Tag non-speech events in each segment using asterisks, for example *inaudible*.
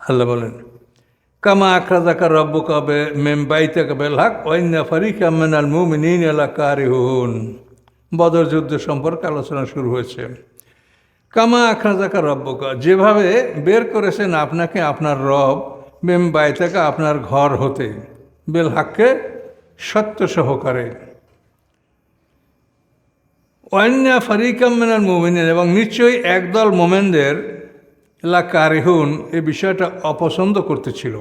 আল্লাহ বলেন, কামা আখরা আখরাজাকা রব্ব কাবে মেম বাইতে কাবেল হাক ওয়াইন্না ফারিকা মেনাল মুমিনিন আলা কারিহুন বদর যুদ্ধ সম্পর্কে আলোচনা শুরু হয়েছে। কামা আখরাজাকা রব্বকা, যেভাবে বের করেছেন আপনাকে আপনার রব মেম বাইতাকা আপনার ঘর হতে, বেল হাককে সত্য সহকারে। অন্য ফারিকাম মেনাল মোমিনের এবং নিশ্চয়ই একদল মোমেনদের লা কারিহুন এই বিষয়টা অপছন্দ করতেছিল।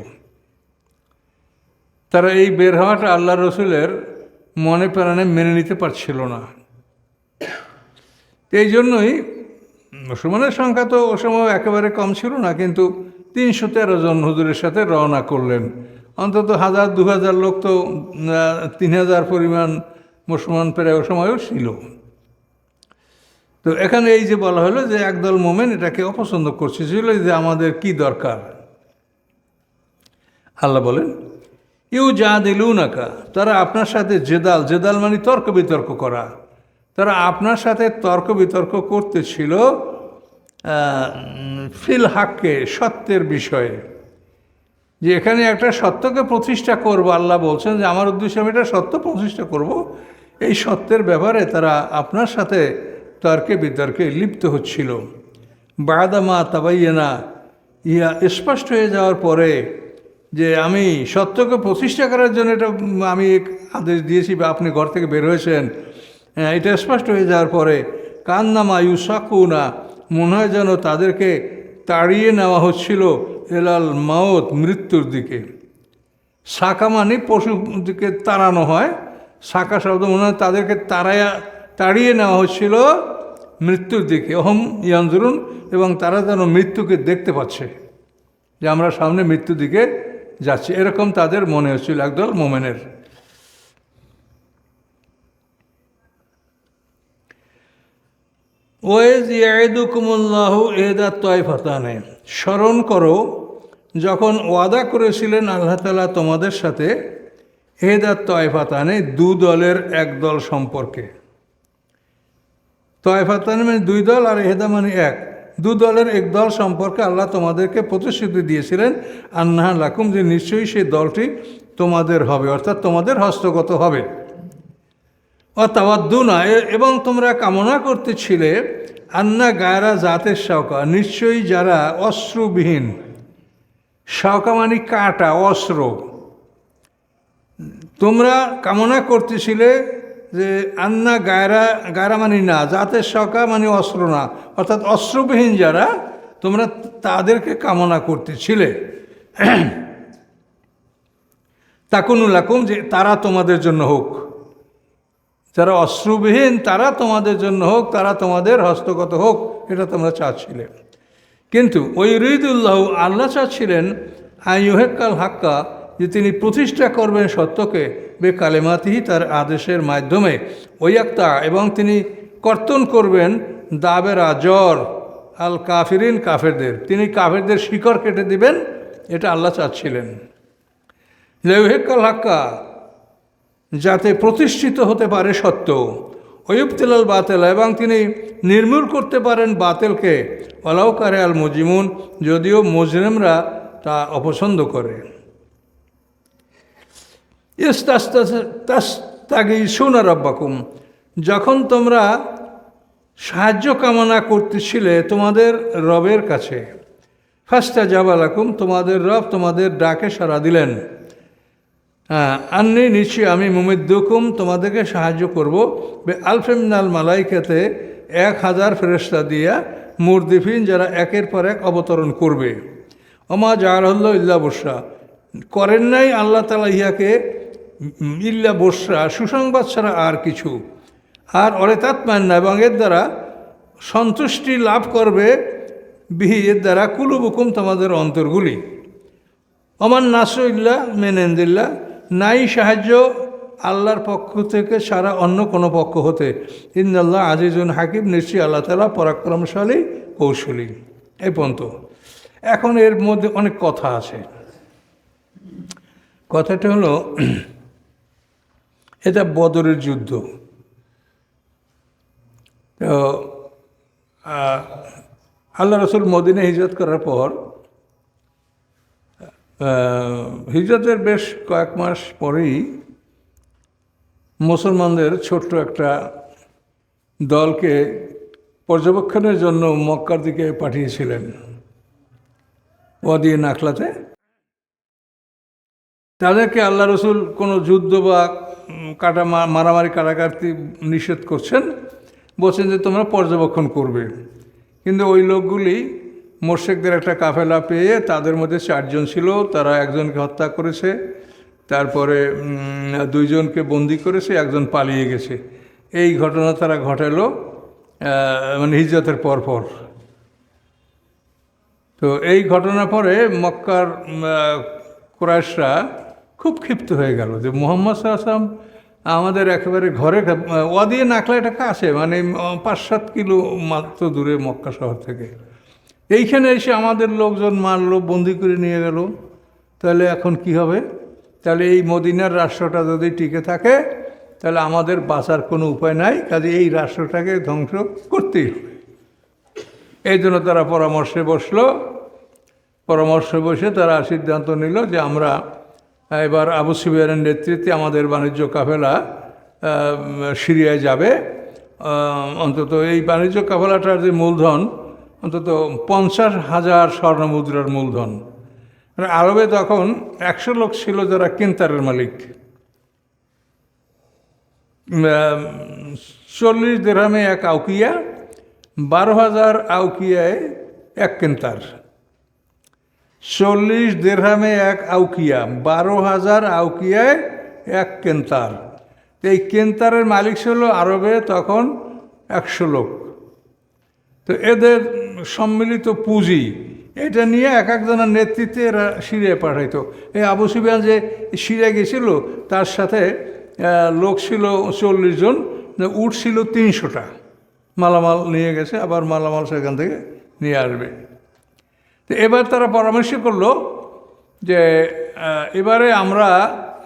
তারা এই বের হওয়াটা আল্লাহ রসুলের মনে প্রাণে মেনে নিতে পারছিল না। এই জন্যই মুসলমানের সংখ্যা তো ও সময় একেবারে কম ছিল না, কিন্তু তিনশো তেরো জন হুজুরের সাথে রওনা করলেন। অন্তত হাজার দু হাজার লোক তো তিন হাজার পরিমাণ মুসলমান প্রায় ও সময়ও ছিল। তো এখানে এই যে বলা হলো যে একদল মোমেন এটাকে অপছন্দ করছে ছিল যে আমাদের কি দরকার? আল্লাহ বলেন, ইউ যা দিলু নাকা তারা আপনার সাথে জেদাল জেদাল মানে তর্ক বিতর্ক করা। তারা আপনার সাথে তর্ক বিতর্ক করতেছিল ফিল হাককে, সত্যের বিষয়ে। যে এখানে একটা সত্যকে প্রতিষ্ঠা করব, আল্লাহ বলছেন যে আমার উদ্দেশ্যে আমি এটা সত্য প্রতিষ্ঠা করব। এই সত্যের ব্যাপারে তারা আপনার সাথে তর্কে বিতর্কে লিপ্ত হচ্ছিল। বাদামা তাবাইয়েনা ইয়া স্পষ্ট হয়ে যাওয়ার পরে যে আমি সত্যকে প্রতিষ্ঠা করার জন্য এটা আমি আদেশ দিয়েছি বা আপনি ঘর থেকে বের হয়েছেন এটা স্পষ্ট হয়ে যাওয়ার পরে কান্নামা ইউসাকুনা, মনে হয় যেন তাদেরকে তাড়িয়ে নেওয়া হচ্ছিল এলাল মাওত মৃত্যুর দিকে। শাখা মানে দিকে তাড়ানো হয়। শাখা শব্দ মনে হয় তাদেরকে তাড়াইয়া তাড়িয়ে নেওয়া হচ্ছিল মৃত্যুর দিকে। অহম ইয়ানজরুন, এবং তারা যেন মৃত্যুকে দেখতে পাচ্ছে যে আমরা সামনে মৃত্যুর দিকে যাচ্ছি। এরকম তাদের মনে হচ্ছিল একদল মোমেনের। ওয়েজ ইয়াদুকুমুল্লাহ এদা তয়ফাতানে স্মরণ করো, যখন ওয়াদা করেছিলেন আল্লাহ তালা তোমাদের সাথে এদা তয়ফাতানে দু দলের এক দল সম্পর্কে। তয়ফাতানে মানে দুই দল আর এহেদা মানে এক। দু দলের এক দল সম্পর্কে আল্লাহ তোমাদেরকে প্রতিশ্রুতি দিয়েছিলেন, আন্নাহা লাকুম, যে নিশ্চয়ই সেই দলটি তোমাদের হবে, অর্থাৎ তোমাদের হস্তগত হবে। অতাবাদ্দুনা এবং তোমরা কামনা করতেছিলে, আন্না গায়রা জাতের শাওকা, নিশ্চয়ই যারা অস্ত্রবিহীন শাওকা মানে কাটা অস্ত্র তোমরা কামনা করতেছিলে যে আন্না গায়রা গায়রা মানি না, জাতের শাওকা মানে অস্ত্র না। অর্থাৎ অস্ত্রবিহীন যারা, তোমরা তাদেরকে কামনা করতেছিলে। *clears throat* তাকুনুলাকুম যে তারা তোমাদের জন্য হোক। যারা অশ্রুবিহীন তারা তোমাদের জন্য হোক, তারা তোমাদের হস্তগত হোক, এটা তোমরা চাচ্ছিলে। কিন্তু ওই রিদুল্লাহ আল্লাহ চাচ্ছিলেন আইহেকাল হাক্কা যে তিনি প্রতিষ্ঠা করবেন সত্যকে, বে কালেমাতিহি তার আদেশের মাধ্যমে। একটা এবং তিনি কর্তন করবেন দাবের আজর আল কাফিরিন কাফেরদের। তিনি কাফেরদের শিকড় কেটে দিবেন, এটা আল্লাহ চাচ্ছিলেন। লেহেকাল হাক্কা, যাতে প্রতিষ্ঠিত হতে পারে সত্য। অয়ুবতিলাল বাতেল, এবং তিনি নির্মূল করতে পারেন বাতেলকে। অলাউকারে আল মজিমুন, যদিও মজরিমরা তা অপছন্দ করে। তাগি সোনার আব্বাকুম যখন তোমরা সাহায্য কামনা করতেছিলে তোমাদের রবের কাছে ফার্স্টা জাবালাকুম, তোমাদের রব তোমাদের ডাকে সাড়া দিলেন। আন্নি নিশ্চয়ই আমি মুমিদ্দুকুম, তোমাদেরকে সাহায্য করব। বে আলফেমিনাল মালাইকাতে এক হাজার ফেরস্তা দিয়া মুরদিফিন যারা একের পর এক অবতরণ করবে। অমা জাহারহল্ল ইল্লা বর্ষা করেন নাই আল্লাহ তালা ইহাকে ইল্লা বর্ষা সুসংবাদ ছাড়া আর কিছু। আর অরে তাৎমান না এবং এর দ্বারা সন্তুষ্টি লাভ করবে বিহি, এর দ্বারা কুলুবুকুম তোমাদের অন্তরগুলি। অমান নাসইল্লা মেনেন্দিল্লা, নাই সাহায্য আল্লাহর পক্ষ থেকে সারা অন্য কোনো পক্ষ হতে। ইন্দাল্লাহ আজিজুন হাকিম, নিশ্চয়ই আল্লাহ তালা পরাক্রমশালী, কৌশলী। এই পর্যন্ত। এখন এর মধ্যে অনেক কথা আছে। কথাটা হলো এটা বদরের যুদ্ধ। তো আল্লাহ রসুল মদিনে হিজরত করার পর হিজরতের বেশ কয়েক মাস পরেই মুসলমানদের ছোট্ট একটা দলকে পর্যবেক্ষণের জন্য মক্কার দিকে পাঠিয়েছিলেন। ওয়াদি নাখলাতে। তাদেরকে আল্লাহ রসুল কোনো যুদ্ধ বা কাটা মারামারি কাটাকাটি নিষেধ করছেন, বলছেন যে তোমরা পর্যবেক্ষণ করবে। কিন্তু ওই লোকগুলি মোর্শেকদের একটা কাফেলা পেয়ে তাদের মধ্যে চারজন ছিল, তারা একজনকে হত্যা করেছে, তারপরে দুইজনকে বন্দি করেছে একজন পালিয়ে গেছে। এই ঘটনা তারা ঘটালো মানে হিজরতের পরপর। তো এই ঘটনার পরে মক্কার কুরাইশরা খুব ক্ষিপ্ত হয়ে গেল যে মোহাম্মদ সাহসাম আমাদের একেবারে ঘরে ওয়াদিয়ে নাকলা এটা কাছে মানে পাঁচ সাত কিলো মাত্র দূরে মক্কা শহর থেকে। এইখানে এসে আমাদের লোকজন মারলো, বন্দি করে নিয়ে গেল। তাহলে এখন কি হবে? তাহলে এই মদিনার রাষ্ট্রটা যদি টিকে থাকে, তাহলে আমাদের বাঁচার কোনো উপায় নাই, কাজে এই রাষ্ট্রটাকে ধ্বংস করতেই হবে। এই জন্য তারা পরামর্শে বসল। পরামর্শে বসে তারা সিদ্ধান্ত নিল যে আমরা এবার আবু সুবিয়ানের নেতৃত্বে আমাদের বাণিজ্য কাফেলা সিরিয়ায় যাবে। অন্তত এই বাণিজ্য কাফেলাটার যে মূলধন, অন্তত পঞ্চাশ হাজার স্বর্ণ মুদ্রার মূলধন। আর আরবে তখন একশো লোক ছিল যারা কিন্তারের মালিক। চল্লিশ দেড়ামে এক আউকিয়া, বারো হাজার আউকিয়ায় এক কেন্তার। চল্লিশ দেড়হামে এক আউকিয়া, বারো হাজার আউকিয়ায় এক কেন্তার। এই কেন্তারের মালিক ছিল আরবে তখন একশো লোক। তো এদের সম্মিলিত পুঁজি, এটা নিয়ে এক একজনের নেতৃত্বে এরা সিরিয়ায় পাঠাইতো। এই আবু সুবিয়ান যে সিরিয়া গেছিল, তার সাথে লোক ছিল চল্লিশ জন উঠ ছিল তিনশোটা। মালামাল নিয়ে গেছে, আবার মালামাল সেখান থেকে নিয়ে আসবে। তো এবার তারা পরামর্শ করল যে এবারে আমরা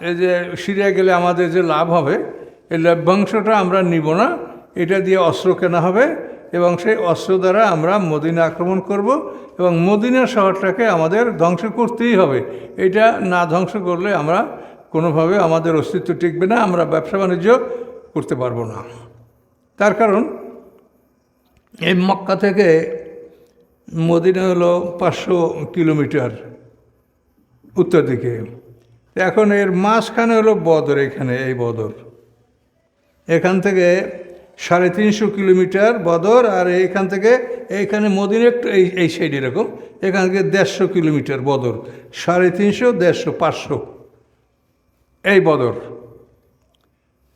এই যে সিরিয়া গেলে আমাদের যে লাভ হবে, এই লভ্যাংশটা আমরা নিব না, এটা দিয়ে অস্ত্র কেনা হবে এবং সেই অস্ত্র দ্বারা আমরা মদিনা আক্রমণ করব এবং মদিনা শহরটাকে আমাদের ধ্বংস করতেই হবে। এটা না ধ্বংস করলে আমরা কোনোভাবে আমাদের অস্তিত্ব টিকবে না, আমরা ব্যবসা বাণিজ্য করতে পারব না। তার কারণ, এই মক্কা থেকে মদিনা হলো পাঁচশো কিলোমিটার উত্তর দিকে। এখন এর মাঝখানে হলো বদর, এখানে এই বদর। এখান থেকে সাড়ে তিনশো কিলোমিটার বদর আর এখান থেকে এইখানে মদিনা একটু এই এই সাইড এরকম। এখান থেকে দেড়শো কিলোমিটার বদর, সাড়ে তিনশো, দেড়শো, পাঁচশো। এই বদর।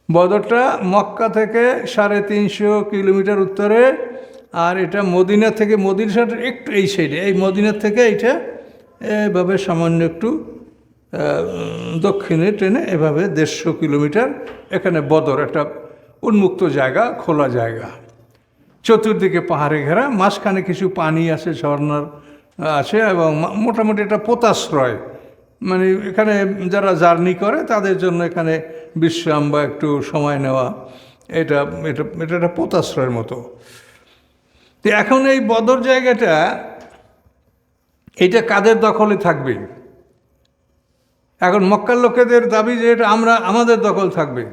বদরটা মক্কা থেকে সাড়ে তিনশো কিলোমিটার উত্তরে আর এটা মদিনা থেকে, মদিনা সাইড একটু এই সাইডে এই মদিনার থেকে এইটা এভাবে সামান্য একটু দক্ষিণে ট্রেনে এভাবে দেড়শো কিলোমিটার, এখানে বদর, একটা উন্মুক্ত জায়গা, খোলা জায়গা। চতুর্দিকে পাহাড়ে ঘেরা, মাঝখানে কিছু পানি আছে, ঝর্ণার আছে এবং মোটামুটি এটা পোতাশ্রয়। মানে এখানে যারা জার্নি করে, তাদের জন্য এখানে বিশ্রাম বা একটু সময় নেওয়া, এটা এটা এটা একটা পোতাশ্রয়ের মতো। তো এখন এই বদর জায়গাটা, এটা কাদের দখলে থাকবে? এখন মক্কার লোকেদের দাবি যে এটা আমরা, আমাদের দখল থাকবে।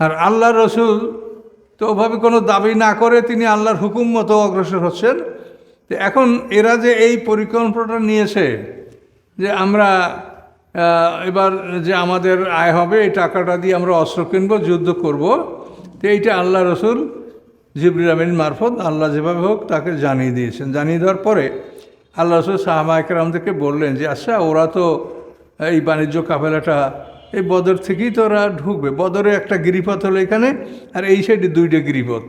আর আল্লাহ রসুল তো ওভাবে কোনো দাবি না করে তিনি আল্লাহর হুকুম মতো অগ্রসর হচ্ছেন। তো এখন এরা যে এই পরিকল্পনাটা নিয়েছে যে আমরা এবার যে আমাদের আয় হবে, এই টাকাটা দিয়ে আমরা অস্ত্র কিনবো, যুদ্ধ করব, তো এইটা আল্লাহ রসুল জিবরিল আমিন মারফত আল্লাহ যেভাবে হোক তাকে জানিয়ে দিয়েছেন। জানিয়ে দেওয়ার পরে আল্লাহ রসুল সাহামা একরামদেরকে বললেন যে আচ্ছা ওরা তো এই বাণিজ্য কাফেলাটা, এই বদর থেকেই তো ওরা ঢুকবে। বদরে একটা গিরিপথ হলো এখানে, আর এই সাইডে দুইটা গিরিপথ।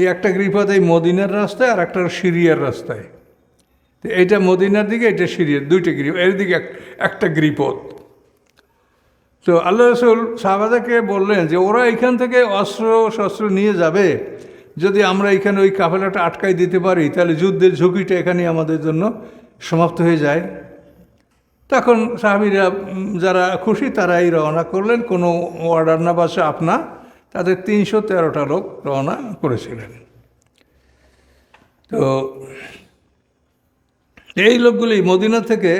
এই একটা গিরিপথ এই মদিনার রাস্তায়, আর একটা সিরিয়ার রাস্তায়। তো এইটা মদিনার দিকে এটা সিরিয়ার, দুইটা গিরি এর দিকে একটা গিরিপথ। তো আল্লাহ রসুল সাহাবাদাকে বললেন যে, ওরা এখান থেকে অস্ত্র শস্ত্র নিয়ে যাবে যদি আমরা এখানে ওই কাফেলাটা আটকাই দিতে পারি, তাহলে যুদ্ধের ঝুঁকিটা এখানে আমাদের জন্য সমাপ্ত হয়ে যায়। তখন সাহাবিরা যারা খুশি তারাই রওনা করলেন। কোনো অর্ডার না বাসে আপনা, তাদের তিনশো তেরোটা লোক রওনা করেছিলেন। তো এই লোকগুলি মদিনা থেকে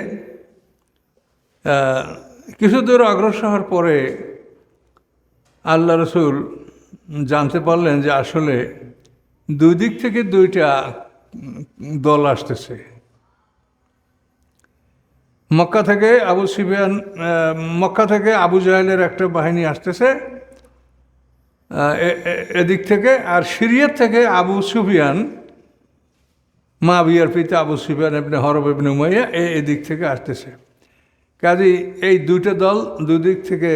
কিছু দূর অগ্রসর হওয়ার পরে আল্লাহ রসুল জানতে পারলেন যে আসলে দুই দিক থেকে দুইটা দল আসতেছে। মক্কা থেকে আবু সিবিয়ান মক্কা থেকে আবু জাহেলের একটা বাহিনী আসতেছে এদিক থেকে, আর সিরিয়ার থেকে আবু সুফিয়ান মা বিয়ার পিতা আবু সুফিয়ান এমনি হরব ইবনে উমাইয়া এদিক থেকে আসতেছে। কাজী এই দুইটা দল দুদিক থেকে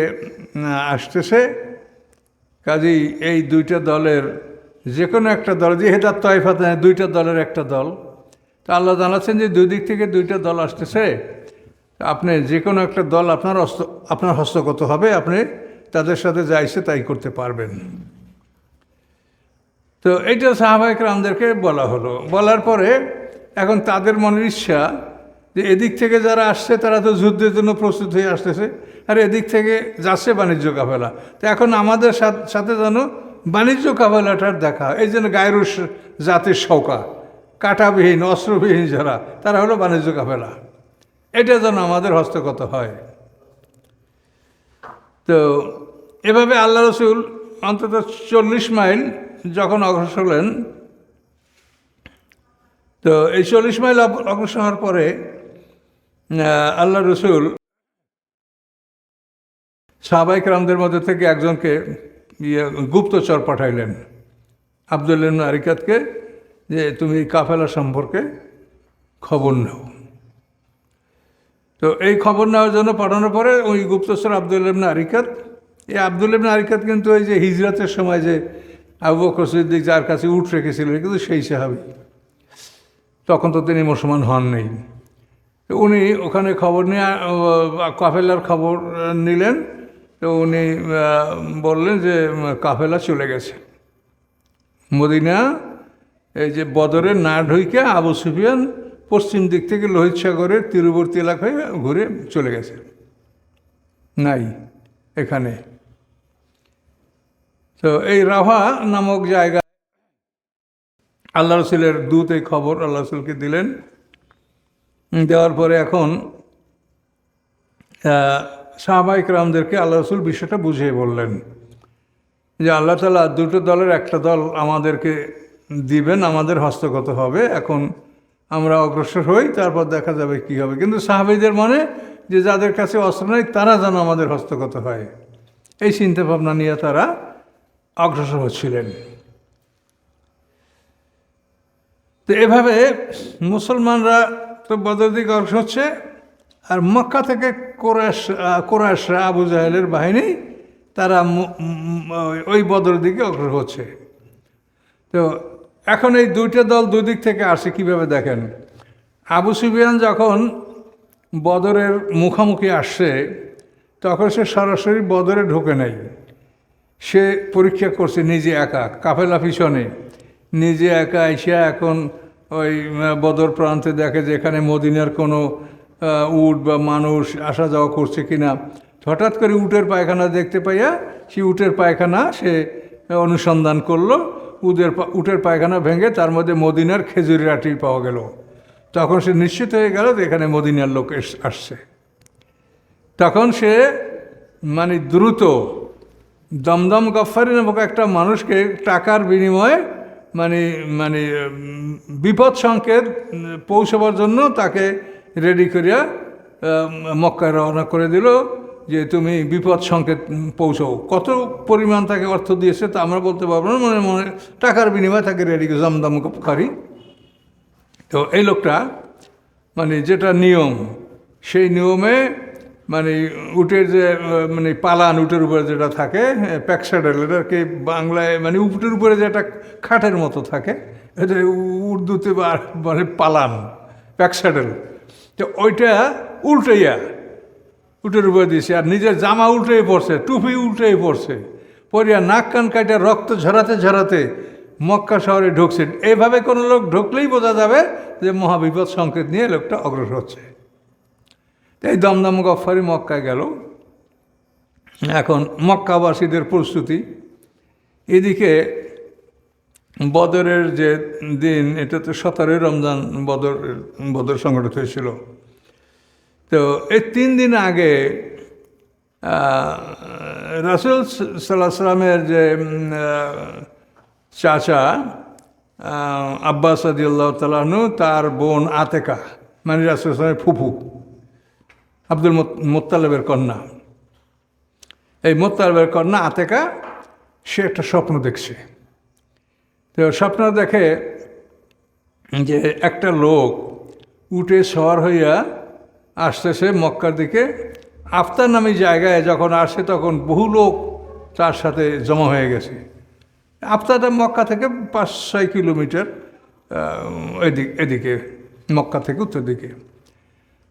আসতেছে। কাজেই এই দুইটা দলের যে কোনো একটা দল যেহেতু তয়ফাত দুইটা দলের একটা দল। তো আল্লাহ জানাচ্ছেন যে দুই দিক থেকে দুইটা দল আসতেছে। আপনি যে কোনো একটা দল আপনার হস্ত আপনার হস্তগত হবে, আপনি তাদের সাথে যাইছে তাই করতে পারবেন। তো এইটা সাহাবাহিক রামদেরকে বলা হলো। বলার পরে এখন তাদের মনের ইচ্ছা যে এদিক থেকে যারা আসছে, তারা তো যুদ্ধের জন্য প্রস্তুত হয়ে আসতেছে। আর এদিক থেকে যাচ্ছে বাণিজ্য কাফেলা। তো এখন আমাদের সাথ- যেন বাণিজ্য কাফেলাটার দেখা। এই জন্য গায়রুস জাতির সৌকা কাটাবিহীন, অস্ত্রবিহীন যারা, তারা হলো বাণিজ্য কাফেলা। এটা যেন আমাদের হস্তগত হয়। তো এভাবে আল্লাহ রসুল অন্তত চল্লিশ মাইল যখন অগ্রসর হলেন, তো এই চল্লিশ মাইল অগ- অগ্রসর হওয়ার পরে আল্লাহ রসুল সাহাবাইক রামদের মধ্যে থেকে একজনকে ইয়ে গুপ্তচর পাঠাইলেন। আবদুল্লাহ আরিকাতকে যে, তুমি কাফেলা সম্পর্কে খবর নাও। তো এই খবর নেওয়ার জন্য পাঠানোর পরে ওই গুপ্তচর আব্দুল ইবনে আরিকাত এই আব্দুল ইবনে আরিকাত কিন্তু ওই যে হিজরাতের সময় যে আবু বকর সিদ্দিক যার কাছে উঠ রেখেছিলেন, কিন্তু সেই সাহাবি। তখন তো তিনি মুসলমান হন নেই। উনি ওখানে খবর নিয়ে কাফেলার খবর নিলেন। তো উনি বললেন যে কাফেলা চলে গেছে। মদিনা, এই যে বদরের না ঢুইকে আবু সুফিয়ান পশ্চিম দিক থেকে লোহিত সাগরের তীরবর্তী এলাকায় ঘুরে চলে গেছে। নাই, এখানে। তো এই রাভা নামক জায়গা আল্লাহ রসুলের দূত এই খবর আল্লাহ রসুলকে দিলেন। দেওয়ার পরে এখন সাহবাইক রামদেরকে আল্লাহ রসুল বিষয়টা বুঝিয়ে বললেন যে আল্লাহ তালা দুটো দলের একটা দল আমাদেরকে দিবেন, আমাদের হস্তগত হবে, এখন আমরা অগ্রসর হই, তারপর দেখা যাবে কি হবে। কিন্তু সাহাবিদের মনে যে যাদের কাছে অস্ত্র নেই, তারা যেন আমাদের হস্তগত হয়। এই চিন্তা ভাবনা নিয়ে তারা অগ্রসর হচ্ছিলেন। তো এভাবে মুসলমানরা তো বদর দিকে অগ্রসর হচ্ছে, আর মক্কা থেকে কোরআশ কোরআশরা আবু জাহেলের বাহিনী, তারা ওই বদর দিকে অগ্রসর হচ্ছে। তো এখন এই দুইটা দল দুই দিক থেকে আসে, কীভাবে দেখেন? আবু সুফিয়ান যখন বদরের মুখোমুখি আসছে, তখন সে সরাসরি বদরে ঢোকে নাই। সে পরীক্ষা করছে, নিজে একা, কাফেলা পিছনে। নিজে একা এসে এখন ওই বদর প্রান্তে দেখে যে এখানে মদিনার কোনো উট বা মানুষ আসা যাওয়া করছে কিনা। হঠাৎ করে উটের পায়খানা দেখতে পাইয়া সে উটের পায়খানা সে অনুসন্ধান করল। উদের উটের পায়খানা ভেঙে তার মধ্যে মদিনার খেজুরের আটি পাওয়া গেল। তখন সে নিশ্চিত হয়ে গেল যে এখানে মদিনার লোক আসছে। তখন সে মানে দ্রুত দমদম গফারি নামক একটা মানুষকে টাকার বিনিময়ে মানে মানে বিপদ সংকেত পৌঁছবার জন্য তাকে রেডি করিয়া মক্কায় রওনা করে দিল যে তুমি বিপদ সংকেত পৌঁছও। কত পরিমাণ তাকে অর্থ দিয়েছে তা আমরা বলতে পারব না। মনে মনে টাকার বিনিময়ে তাকে রেডি করে দমদম গফারি তো এই লোকটা মানে যেটা নিয়ম, সেই নিয়মে মানে উটের যে মানে পালান উটের উপরে যেটা থাকে প্যাকসাডেল এটাকে বাংলায় মানে উটের উপরে যেটা খাটের মতো থাকে, এটা উর্দুতে বলে পালান প্যাকসাডেল তো ওইটা উল্টাইয়া উটের উপরে দিয়েছে আর নিজের জামা উল্টেই পড়ছে টুপি উল্টেই পড়ছে পরিয়া নাক কান কাটা রক্ত ঝরাতে ঝরাতে মক্কা শহরে ঢুকছে। এইভাবে কোনো লোক ঢুকলেই বোঝা যাবে যে মহাবিপদ সংকেত নিয়ে লোকটা অগ্রসর হচ্ছে। এই দমদম গফারি মক্কায় গেল। এখন মক্কাবাসীদের প্রস্তুতি। এদিকে বদরের যে দিন, এটা তো সতেরোই রমজান বদর বদর সংগঠিত হয়েছিল। তো এই তিন দিন আগে রাসুল সাল্লাহ সাল্লামের যে চাচা আব্বাস আদিউল্লাহ তালাহনু তার বোন আতেকা মানে রাসুল সাল্লামের ফুফু। আব্দুল মোত- মোত্তালেবের কন্যা। এই মোত্তালেবের কন্যা আতেকা, সে একটা স্বপ্ন দেখছে। তো স্বপ্ন দেখে যে একটা লোক উঠে শহর হইয়া আসতেছে মক্কার দিকে। আফতার নামে জায়গায় যখন আসে তখন বহু লোক তার সাথে জমা হয়ে গেছে। আফতারটা মক্কা থেকে পাঁচ ছয় কিলোমিটার এদিক, এদিকে, মক্কা থেকে উত্তর দিকে।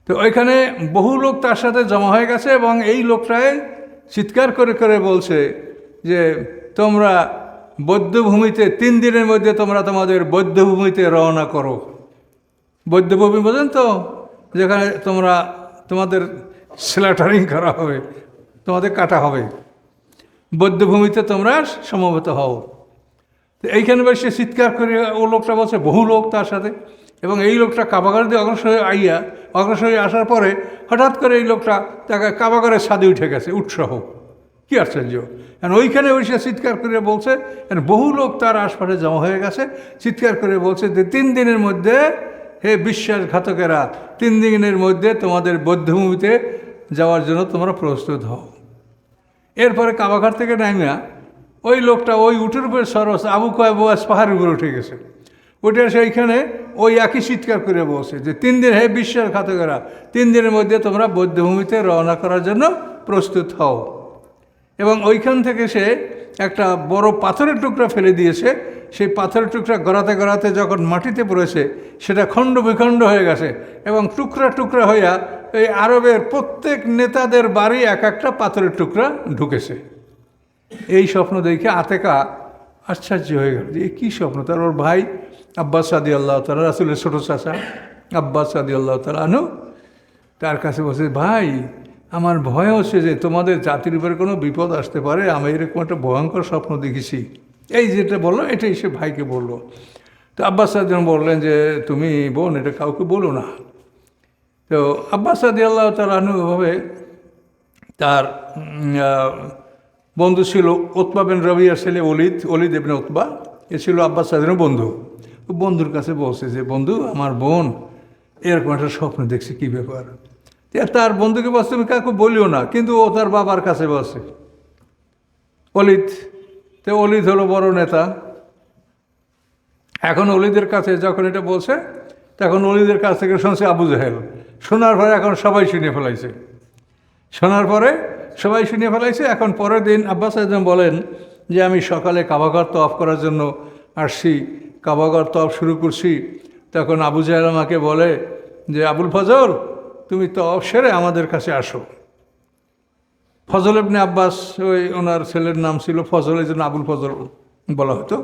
তো ওইখানে বহু লোক তার সাথে জমা হয়ে গেছে এবং এই লোকটাই চিৎকার করে করে বলছে যে, তোমরা বৌদ্ধভূমিতে তিন দিনের মধ্যে তোমরা তোমাদের বৌদ্ধভূমিতে রওনা করো। বৌদ্ধভূমি বোঝেন তো যেখানে তোমরা, তোমাদের স্ল্যাটারিং করা হবে, তোমাদের কাটা হবে। বৌদ্ধভূমিতে তোমরা সমবেত হও। তো এইখানে বসে চিৎকার করে ও লোকটা বলছে, বহু লোক তার সাথে। এবং এই লোকটা কাবাগার দিয়ে অগ্রসর আইয়া অগ্রসর আসার পরে হঠাৎ করে এই লোকটা তাকে কাবাগারের ছাদে উঠে গেছে, উৎসাহ। কি আশ্চর্য। কারণ ওইখানে বসে চিৎকার করে বলছে কারণ বহু লোক তার আশপাশে জমা হয়ে গেছে, চিৎকার করে বলছে যে তিন দিনের মধ্যে হে বিশ্বাসঘাতকেরা, তিন দিনের মধ্যে তোমাদের বৌদ্ধভূমিতে যাওয়ার জন্য তোমরা প্রস্তুত হও। এরপরে কাবাঘাট থেকে নামিয়া ওই লোকটা ওই উঠের উপরে সরস আবু কয়াবাস পাহাড়ের উপরে উঠে গেছে। উঠে এসে এইখানে ওই একই চিৎকার করে বসে যে, তিন দিন হে বিশ্বাসঘাতকেরা তিন দিনের মধ্যে তোমরা বৌদ্ধভূমিতে রওনা করার জন্য প্রস্তুত হও। এবং ওইখান থেকে সে একটা বড় পাথরের টুকরা ফেলে দিয়েছে। সেই পাথরের টুকরা গড়াতে গড়াতে যখন মাটিতে পড়েছে, সেটা খণ্ড বিখণ্ড হয়ে গেছে এবং টুকরা টুকরা হইয়া এই আরবের প্রত্যেক নেতাদের বাড়ি এক একটা পাথরের টুকরা ঢুকেছে। এই স্বপ্ন দেখে আতেকা আশ্চর্য হয়ে গেল যে কী স্বপ্ন? তার ওর ভাই আব্বাস সাদি আল্লাহ তালা রাসুলের ছোটো চাষা আব্বাস সাদি আল্লাহ তালা আনু তার কাছে বলছে ভাই আমার ভয় হচ্ছে যে তোমাদের জাতির উপরে কোনো বিপদ আসতে পারে আমি এরকম একটা ভয়ঙ্কর স্বপ্ন দেখেছি। এই যেটা বলল এটাই সে ভাইকে বলল। তো আব্বাস সাদ্দাম বললেন যে তুমি বোন এটা কাউকে বলো না। তো আব্বাস সাদি আল্লাহ তালানুভাবে তার উম, আহ, বন্ধু ছিল ওতবা বিন রবিয়ার অলিদ অলিদ এবিন ওতবা এ ছিল আব্বাস সাদের বন্ধু। বন্ধুর কাছে বলছে যে, বন্ধু, আমার বোন এরকম একটা স্বপ্ন দেখছে, কী ব্যাপার? তার বন্ধুকে বলছে, তুমি কাউকে বলিও না, কিন্তু ও তার বাবার কাছে বসে অলিদ তো অলিদ হলো বড় নেতা। এখন অলিদের কাছে যখন এটা বলছে, তখন অলিদের কাছ থেকে শুনছে আবু জাহেল। শোনার পরে এখন সবাই শুনে ফেলাইছে। শোনার পরে সবাই শুনে ফেলাইছে। এখন পরের দিন আব্বাস আজম বলেন যে, আমি সকালে কাবাঘর তফ করার জন্য আসছি। কাবাঘর তফ শুরু করছি তখন আবু জাহেল আমাকে বলে যে আবুল ফজল তুমি তফ সেরে আমাদের কাছে আসো। ফজল ইবনে আব্বাস ওই ওনার ছেলের নাম ছিল ফজল এই জন্য আবুল ফজল বলা হতো।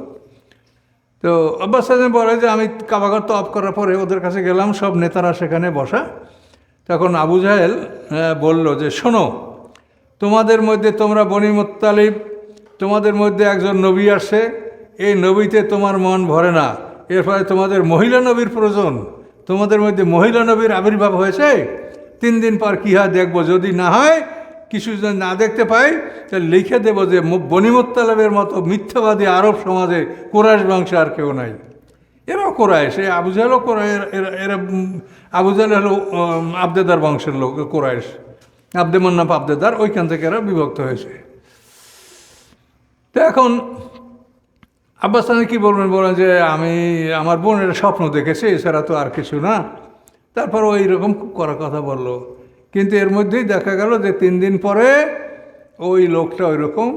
তো আব্বাস বলে যে আমি কাবাগর তো অফ করার পরে ওদের কাছে গেলাম সব নেতারা সেখানে বসা। তখন আবু জাহেল আহ, বলল যে শোনো তোমাদের মধ্যে তোমরা বনি মুত্তালিব তোমাদের মধ্যে একজন নবী আসছে এই নবীতে তোমার মন ভরে না। এর ফলে তোমাদের মহিলা নবীর প্রয়োজন। তোমাদের মধ্যে মহিলা নবীর আবির্ভাব হয়েছে। তিন দিন পর কী হয় দেখব যদি না হয় কিছু যদি না দেখতে পাই তাহলে লিখে দেবো যে মু- বনি মুত্তালিবের মতো মিথ্যাবাদী আরব সমাজে কোরআশ বংশে আর কেউ নাই। এরাও কোরআশ এই আবু জাহেলও কোরআ এরা এরা উম, হলো আবদেদার বংশের লোক কোরআশ আবদে মন্নাফ আবদেদার ওইখান থেকে এরা বিভক্ত হয়েছে। তো এখন আব্বাস তাহলে কী বলবেন? বলেন যে আমি আমার বোন এটা স্বপ্ন দেখেছে, এছাড়া তো আর কিছু না। তারপর ওই রকম করার কথা বলল। কিন্তু এর মধ্যেই দেখা গেল যে তিন দিন পরে ওই লোকটা ওই রকম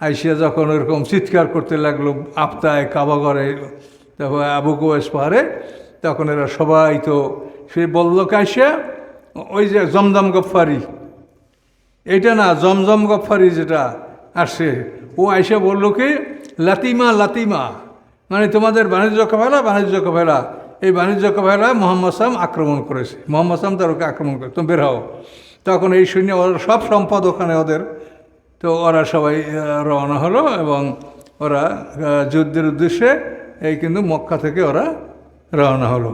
আইসিয়া যখন ওইরকম চিৎকার করতে লাগল আপতায় কাবাগরে, তারপর আবু কোয়েস পাহাড়ে, তখন এরা সবাই তো সে বলল কাইসিয়া ওই যে জমদম গফারি এটা না, জমজম গফারি যেটা আসছে ও আইসা বলল কি লাতিমা লাতিমা। মানে তোমাদের বাণিজ্য কভেলা বাণিজ্য কভেলা এই বাণিজ্য কভেলা মোহাম্মদ সাম আক্রমণ করেছে। মোহাম্মদ সাম তার ওকে আক্রমণ করে তুমি বের হও। তখন এই শূন্য ওরা সব সম্পদ ওখানে ওদের। তো ওরা সবাই রওনা হলো এবং ওরা যুদ্ধের উদ্দেশ্যে এই কিন্তু মক্কা থেকে ওরা রওনা হলো।